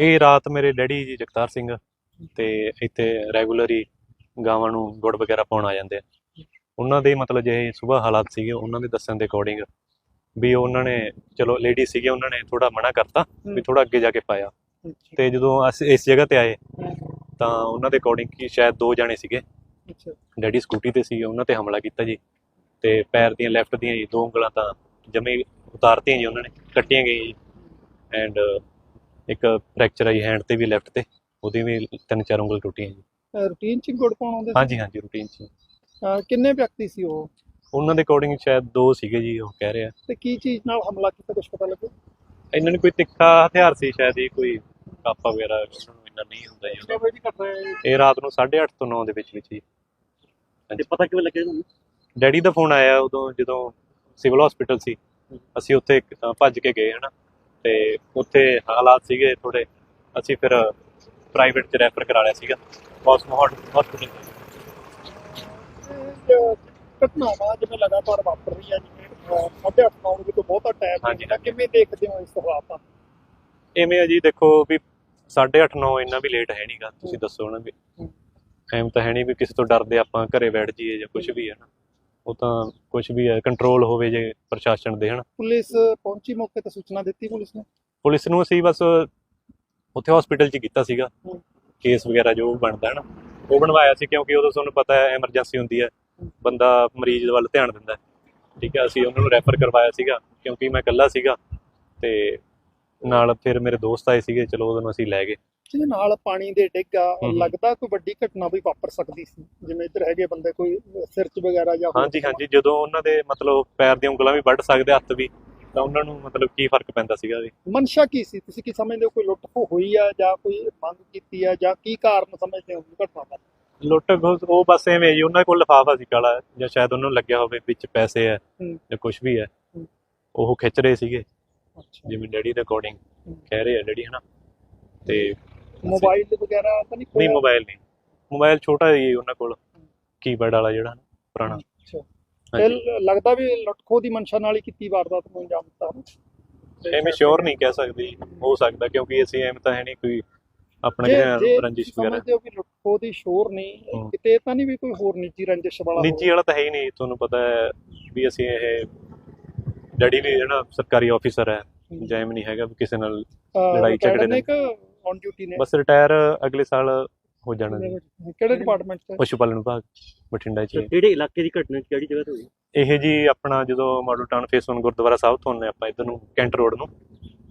ਇਹ ਰਾਤ ਮੇਰੇ ਡੈਡੀ ਜੀ ਜਗਤਾਰ ਸਿੰਘ ਤੇ ਇੱਥੇ ਰੈਗੂਲਰ ਹੀ ਗਾਵਾਂ ਨੂੰ ਗੁੜ ਵਗੈਰਾ ਪਾਉਣ ਆ ਜਾਂਦੇ ਆ। ਉਹਨਾਂ ਦੇ ਮਤਲਬ ਜੇ ਸਵੇਰ ਹਾਲਾਤ ਸੀਗੇ ਉਹਨਾਂ ਦੇ ਦੱਸਣ ਦੇ ਅਕੋਰਡਿੰਗ ਵੀ ਉਹਨਾਂ ਨੇ ਚਲੋ ਲੇਡੀ ਸੀਗੇ ਉਹਨਾਂ ਨੇ ਥੋੜਾ ਮਨਾ ਕਰਤਾ ਵੀ ਥੋੜਾ ਅੱਗੇ ਜਾ ਕੇ ਪਾਇਆ। ਤੇ ਜਦੋਂ ਅਸੀਂ ਇਸ ਜਗ੍ਹਾ ਤੇ ਆਏ ਤਾਂ ਉਹਨਾਂ ਦੇ ਅਕੋਰਡਿੰਗ ਕਿ ਸ਼ਾਇਦ ਦੋ ਜਾਣੇ ਸੀਗੇ। ਅੱਛਾ। ਡੈਡੀ ਸਕੂਟੀ ਤੇ ਸੀਗੇ ਉਹਨਾਂ ਤੇ ਹਮਲਾ ਕੀਤਾ ਜੀ। ਤੇ ਪੈਰ ਦੀਆਂ ਲੈਫਟ ਦੀਆਂ ਜੀ ਦੋ ਉਂਗਲਾਂ ਤਾਂ ਜਮੇ ਉਤਾਰਤੀਆਂ ਜੀ ਉਹਨਾਂ ਨੇ ਕੱਟੀਆਂ ਗਈਆਂ ਜੀ। ਐਂਡ ਇੱਕ ਫ੍ਰੈਕਚਰ ਆਈ ਹੈਂਡ ਤੇ ਵੀ ਲੈਫਟ ਤੇ ਉਹਦੀ ਵੀ ਤਿੰਨ ਚਾਰ ਉਂਗਲ ਟੁੱਟੀਆਂ ਜੀ। ਰੂਟੀਨ ਚ ਗੁੜ ਪਾਉਣ ਆਉਂਦੇ ਹਾਂਜੀ ਹਾਂਜੀ ਰੂਟੀਨ ਚ ਅਹ ਕਿੰਨੇ ਵਿਅਕਤੀ ਸੀ ਉਹ? ਉਹਨਾਂ ਦੇ ਅਕੋਰਡਿੰਗ ਸ਼ਾਇਦ ਦੋ ਸੀਗੇ ਜੀ ਉਹ ਕਹਿ ਰਹੇ। ਤੇ ਕੀ ਚੀਜ਼ ਨਾਲ ਹਮਲਾ ਕੀਤਾ ਕੁਝ ਪਤਾ ਲੱਗਿਆ? ਇਹਨਾਂ ਨੂੰ ਕੋਈ ਤਿੱਖਾ ਹਥਿਆਰ ਸੀ ਸ਼ਾਇਦ ਇਹ ਕੋਈ ਕਾਪਾ ਵਗੈਰਾ ਉਹਨਾਂ ਨੂੰ ਇੰਨਾ ਨਹੀਂ ਹੁੰਦਾ ਜੀ। ਕਿੰਨੇ ਵਜੇ ਦੀ ਘਟਨਾ ਹੈ ਇਹ? ਰਾਤ ਨੂੰ 8:30 ਤੋਂ 9 ਦੇ ਵਿੱਚ ਵਿੱਚ ਜੀ ਤੇ ਪਤਾ ਕਿਵੇਂ ਲੱਗਿਆ ਤੁਹਾਨੂੰ? ਡੈਡੀ ਦਾ ਫੋਨ ਆਇਆ ਉਦੋਂ ਜਦੋਂ ਸਿਵਲ ਹਸਪੀਟਲ ਸੀ। ਅਸੀਂ ਉੱਥੇ ਭੱਜ ਕੇ ਗਏ ਹਨਾ। ਤੇ ਉੱਥੇ ਹਾਲਾਤ ਸੀਗੇ ਥੋੜੇ ਅਸੀਂ ਫਿਰ ਪ੍ਰਾਈਵੇਟ ਚ ਰੈਫਰ ਕਰਾ ਲਿਆ ਸੀਗਾ। ਕੋਸਮੋਹਟ ਹਸਪੀਟਲ ਘਟਨਾਵਾਂ ਜਿਵੇਂ ਲਗਾਤਾਰ ਵਾਪਰ ਜਿਵੇਂ ਬਹੁਤਾ ਟਾਈਮ ਹਾਂਜੀ, ਕਿਵੇਂ ਦੇਖਦੇ ਹੋ ਇਸ ਹਾਲਾਤਾਂ ਐਵੇਂ ਆ ਜੀ ਦੇਖੋ ਵੀ 8:30 9 ਇੰਨਾ ਵੀ ਲੇਟ ਹੈ ਨਹੀਂਗਾ ਤੁਸੀਂ ਦੱਸੋ ਨਾ ਵੀ। ਐਵੇਂ ਤਾਂ ਹੈ ਨਹੀਂ ਵੀ ਕਿਸੇ ਤੋਂ ਡਰਦੇ ਆਪਾਂ ਘਰੇ ਬੈਠ ਜਾਈਏ ਜਾਂ ਕੁਝ ਵੀ ਹੈ ਨਾ। ਉਹ ਤਾਂ ਕੁਝ ਵੀ ਹੈ ਕੰਟਰੋਲ ਹੋਵੇ ਜੇ ਪ੍ਰਸ਼ਾਸਨ ਦੇ ਹਨਾ। ਪੁਲਿਸ ਪਹੁੰਚੀ ਮੌਕੇ ਤੇ ਸੂਚਨਾ ਦਿੱਤੀ ਪੁਲਿਸ ਨੇ? ਪੁਲਿਸ ਨੂੰ ਅਸੀਂ ਬਸ ਉੱਥੇ ਹਸਪੀਟਲ 'ਚ ਕੀਤਾ ਸੀਗਾ। ਕੇਸ ਵਗੈਰਾ ਜੋ ਬਣਦਾ ਹੈ ਨਾ ਉਹ ਬਣਵਾਇਆ ਸੀ ਕਿਉਂਕਿ ਉਦੋਂ ਤੁਹਾਨੂੰ ਪਤਾ ਹੈ ਐਮਰਜੈਂਸੀ ਹੁੰਦੀ ਹੈ। ਬੰਦਾ ਮਰੀਜ਼ ਵੱਲ ਧਿਆਨ ਦਿੰਦਾ ਹੈ। ਠੀਕ ਹੈ ਅਸੀਂ ਉਹਨਾਂ ਨੂੰ ਰੈਫਰ ਕਰਵਾਇਆ ਸੀਗਾ ਕਿਉਂਕਿ ਮੈਂ ਇਕੱਲਾ ਸੀਗਾ। ਤੇ ਨਾਲ ਫਿਰ ਮੇਰੇ ਦੋਸਤ ਆਏ ਸੀਗੇ ਚਲੋ ਉਹਨਾਂ ਨੂੰ ਅਸੀਂ ਲੈ ਗਏ। ਜਿਹਦੇ ਨਾਲ ਪਾਣੀ ਦੇ ਡਿੱਗਾ। ਲੱਗਦਾ ਕੋਈ ਵੱਡੀ ਘਟਨਾ ਵੀ ਵਾਪਰ ਸਕਦੀ ਸੀ। ਜਿਵੇਂ ਇੱਧਰ ਹੈਗੇ ਬੰਦੇ ਕੋਈ ਸਿਰ 'ਚ ਵਗੈਰਾ ਜਾਂ ਹਾਂਜੀ ਹਾਂਜੀ। ਜਦੋਂ ਉਹਨਾਂ ਦੇ ਮਤਲਬ ਪੈਰ ਦੀਆਂ ਉਂਗਲਾਂ ਵੀ ਵੱਢ ਸਕਦੇ ਹੱਥ ਵੀ ਤਾਂ ਉਹਨਾਂ ਨੂੰ ਮਤਲਬ ਕੀ ਫ਼ਰਕ ਪੈਂਦਾ ਸੀਗਾ ਜੀ ਮਨਸ਼ਾ ਕੀ ਸੀ? ਤੁਸੀਂ ਕੀ ਸਮਝਦੇ ਹੋ ਕੋਈ ਲੁੱਟ ਖੋਹ ਹੋਈ ਆ ਜਾਂ ਕੋਈ ਮੰਗ ਕੀਤੀ ਆ ਜਾਂ ਕੀ ਕਾਰਨ ਸਮਝਦੇ ਹੋ ਘਟਨਾ ਦਾ? ਲੁੱਟ ਉਹ ਬਸ ਐਵੇਂ ਜੀ ਉਹਨਾਂ ਕੋਲ ਲਿਫਾਫਾ ਸੀ ਕਾਲਾ ਜਾਂ ਸ਼ਾਇਦ ਉਹਨਾਂ ਨੂੰ ਲੱਗਿਆ ਹੋਵੇ ਵਿੱਚ ਪੈਸੇ ਹੂੰ। ਜਾਂ ਕੁਝ ਵੀ ਹੈ ਹੂੰ। ਉਹ ਖਿੱਚ ਰਹੇ ਸੀਗੇ। ਜਿਵੇਂ ਡੈਡੀ ਦੇ ਅਕੋਰਡਿੰਗ। ਕਹਿ ਰਹੇ ਆ ਡੈਡੀ ਹਨਾ ਤੇ ਮੋਬਾਈਲ ਵਗੈਰਾ ਤਾਂ ਨਹੀਂ ਨਹੀਂ? ਮੋਬਾਈਲ ਨਹੀਂ ਮੋਬਾਈਲ ਛੋਟਾ ਹੀ ਉਹਨਾਂ ਕੋਲ ਕੀਪੈਡ ਵਾਲਾ ਜਿਹੜਾ ਨਾ, ਪੁਰਾਣਾ ਅੱਛਾ। ਤੇ ਲੱਗਦਾ ਵੀ ਲੁੱਟ ਖੋਹ ਦੀ ਮਨਸ਼ਾ ਨਾਲ ਹੀ ਕੀਤੀ ਵਾਰਦਾਤ ਨੂੰ ਅੰਜਾਮ ਦਿੱਤਾ। ਐਵੇਂ ਸ਼ੋਰ ਨਹੀਂ ਕਹਿ ਸਕਦੇ। ਹੋ ਸਕਦਾ ਕਿਉਂਕਿ ਅਸੀਂ ਐਵੇਂ ਤਾਂ ਹੈ ਨਹੀਂ ਕੋਈ ਆਪਣਾ ਜਿਹੜਾ ਰੰਜਿਸ਼ ਵਗੈਰਾ ਸਮਝਦੇ ਹੋ ਕਿ ਲੁੱਟ ਖੋਹ ਦੀ ਸ਼ੋਰ ਨਹੀਂ। ਕਿਤੇ ਤਾਂ ਨਹੀਂ ਵੀ ਕੋਈ ਹੋਰ ਨਿੱਜੀ ਰੰਜਿਸ਼ ਵਾਲਾ ਨਿੱਜੀ ਵਾਲਾ ਤਾਂ ਹੈ ਹੀ ਨਹੀਂ ਤੁਹਾਨੂੰ ਪਤਾ ਹੈ ਵੀ ਅਸੀਂ ਇਹ ਡੈਡੀ ਵੀ ਜਿਹੜਾ ਸਰਕਾਰੀ ਆਫੀਸਰ ਹੈ। ਜੈਮ ਨਹੀਂ ਹੈਗਾ ਕਿਸੇ ਨਾਲ ਲੜਾਈ ਝਗੜੇ ਨੇ ਨੇ। ਕਿ ਔਨ ਡਿਊਟੀ ਨੇ ਬਸ ਰਿਟਾਇਰ ਅਗਲੇ ਸਾਲ ਹੋ ਜਾਣਾ ਜੀ ਕਿਹੜੇ ਡਿਪਾਰਟਮੈਂਟ ਚ ਪਸ਼ੂ ਪਾਲਣ ਵਿਭਾਗ ਬਠਿੰਡਾ ਚ। ਕਿਹੜੇ ਇਲਾਕੇ ਦੀ ਘਟਨਾ ਕਿਹੜੀ ਜਗ੍ਹਾ ਤੇ ਹੋਈ ਇਹ ਜੀ ਆਪਣਾ ਜਦੋਂ Model Town phase 1 gurdwara sahib ਤੋਂ ਆਪਾਂ ਇਧਰ ਨੂੰ ਕੈਂਟ ਰੋਡ ਨੂੰ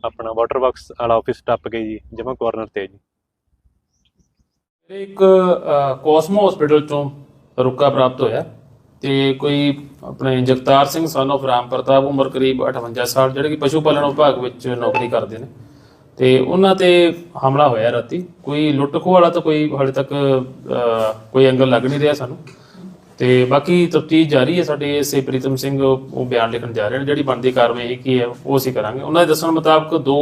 ਆਪਣਾ ਵਾਟਰ ਬਾਕਸ ਵਾਲਾ ਆਫਿਸ ਟੱਪ ਕੇ ਜੀ ਜਮਾ ਕਾਰਨਰ ਤੇ ਜੀ ਇੱਕ ਕੋਸਮੋ ਹਸਪੀਟਲ ਤੋਂ ਰੁਕਾ ਪ੍ਰਾਪਤ ਹੋਇਆ ਤੇ ਕੋਈ ਆਪਣੇ ਜਗਤਾਰ ਸਿੰਘ, son of ਰਾਮ ਪ੍ਰਤਾਪ, ਉਮਰ ਕਰੀਬ 58 ਸਾਲ, ਜਿਹੜੇ ਕਿ ਪਸ਼ੂ ਪਾਲਣ ਵਿਭਾਗ ਵਿੱਚ ਨੌਕਰੀ ਕਰਦੇ ਨੇ। ਤੇ ਉਹਨਾਂ ਤੇ ਹਮਲਾ ਹੋਇਆ ਰਾਤੀ। ਕੋਈ ਲੁੱਟ ਖੋਹ ਵਾਲਾ ਤਾਂ ਕੋਈ ਹਾਲੇ ਤੱਕ ਕੋਈ ਐਂਗਲ ਲੱਗ ਨਹੀਂ ਰਿਹਾ ਸਾਨੂੰ। ਤੇ ਬਾਕੀ ਤਫਤੀਸ਼ ਜਾਰੀ ਹੈ ਸਾਡੇ ਐਸਏ ਪ੍ਰੀਤਮ ਸਿੰਘ, ਉਹ ਬਿਆਨ ਲਿਖਣ ਜਾ ਰਹੇ ਨੇ। ਜਿਹੜੀ ਬਣਦੀ ਕਾਰਵਾਈ ਕੀ ਹੈ, ਉਹ ਅਸੀਂ ਕਰਾਂਗੇ। ਉਹਨਾਂ ਦੇ ਦੱਸਣ ਮੁਤਾਬਕ ਦੋ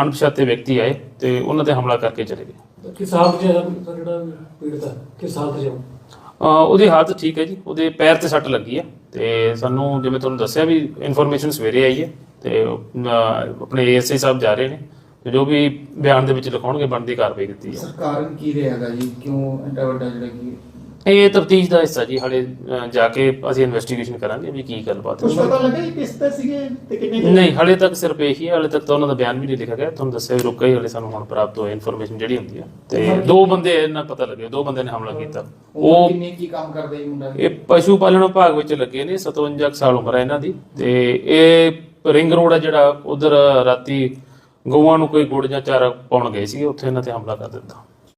ਅਣਪਛਾਤੇ ਵਿਅਕਤੀ ਆਏ ਤੇ ਉਹਨਾਂ ਤੇ ਹਮਲਾ ਕਰਕੇ ਚਲੇ ਗਏ। ਕਿਸ ਹਾਲਤ ਜਿਹੜਾ ਪੀੜਤ ਹੈ, ਕਿਸ ਹਾਲਤ 'ਚ ਉਹਦੀ ਹਾਲਤ ਠੀਕ ਹੈ ਜੀ ਉਹਦੇ ਪੈਰ ਤੇ ਸੱਟ ਲੱਗੀ ਹੈ ਤੇ ਸਾਨੂੰ ਜਿਵੇਂ ਤੁਹਾਨੂੰ ਦੱਸਿਆ ਵੀ ਇਨਫੋਰਮੇਸ਼ਨ ਸਵੇਰੇ ਆਈ ਹੈ ਤੇ ਅ, ਆਪਣੇ ਏਐਸਆਈ ਸਾਹਿਬ ਜਾ ਰਹੇ ਨੇ ਤੇ ਜੋ ਵੀ ਬਿਆਨ ਦੇ ਵਿੱਚ ਲਿਖਾਉਣਗੇ ਬਣਦੀ ਕਾਰਵਾਈ ਕੀਤੀ ਹੈ ਸਰ ਕਾਰਨ ਕੀ ਰਿਹਾਗਾ ਜੀ? ਕਿਉਂ ਐਡਾ ਵੱਡਾ ਜਿਹੜਾ ਕਿ ਇਹ ਤਫਤੀਸ਼ ਦਾ ਹਿੱਸਾ ਜੀ ਹਾਲੇ ਅ, ਜਾ ਕੇ ਅਸੀਂ ਇਨਵੈਸਟੀਗੇਸ਼ਨ ਕਰਾਂਗੇ ਵੀ ਕੀ ਗੱਲਬਾਤ ਕੁਝ ਹੈ ਪਤਾ ਲੱਗਾ ਜੀ ਕਿਸ ਤੇ ਸੀਗੇ ਤੇ ਕਿੰਨੇ ਨਹੀਂ ਹਾਲੇ ਤੱਕ ਸਿਰਫ ਇਹੀ ਹੈ ਹਾਲੇ ਤੱਕ ਤਾਂ ਉਹਨਾਂ ਦਾ ਬਿਆਨ ਵੀ ਨਹੀਂ ਲਿਖਿਆ ਗਿਆ। ਤੁਹਾਨੂੰ ਦੱਸਿਆ ਵੀ ਰੁਕਾ ਹੀ ਹਾਲੇ ਸਾਨੂੰ ਹੁਣ ਪ੍ਰਾਪਤ ਹੋਈ ਇਨਫੋਰਮੇਸ਼ਨ ਜਿਹੜੀ ਹੁੰਦੀ ਹੈ। ਤੇ ਦੋ ਬੰਦੇ ਇਹਨਾਂ ਪਤਾ ਲੱਗੇ ਦੋ ਬੰਦੇ ਨੇ ਹਮਲਾ ਕੀਤਾ। ਉਹ ਉਹ ਕਿੰਨੀ ਕੀ ਕੰਮ ਕਰਦਾ ਜੀ ਮੁੰਡਾ ਇਹ ਪਸ਼ੂ ਪਾਲਣ ਵਿਭਾਗ ਵਿੱਚ ਲੱਗੇ ਨੇ 57 ਕੁ ਸਾਲ ਉਮਰ ਹੈ ਇਹਨਾਂ ਦੀ। ਤੇ ਇਹ ਰਿੰਗ ਰੋਡ ਹੈ ਜਿਹੜਾ ਉਧਰ ਰਾਤੀ ਗਊਆਂ ਨੂੰ ਕੋਈ ਗੁੜ ਜਾਂ ਚਾਰਾ ਪਾਉਣ ਗਏ ਸੀਗੇ ਉੱਥੇ ਇਹਨਾਂ ਤੇ ਹਮਲਾ ਕਰ ਦਿੱਤਾ।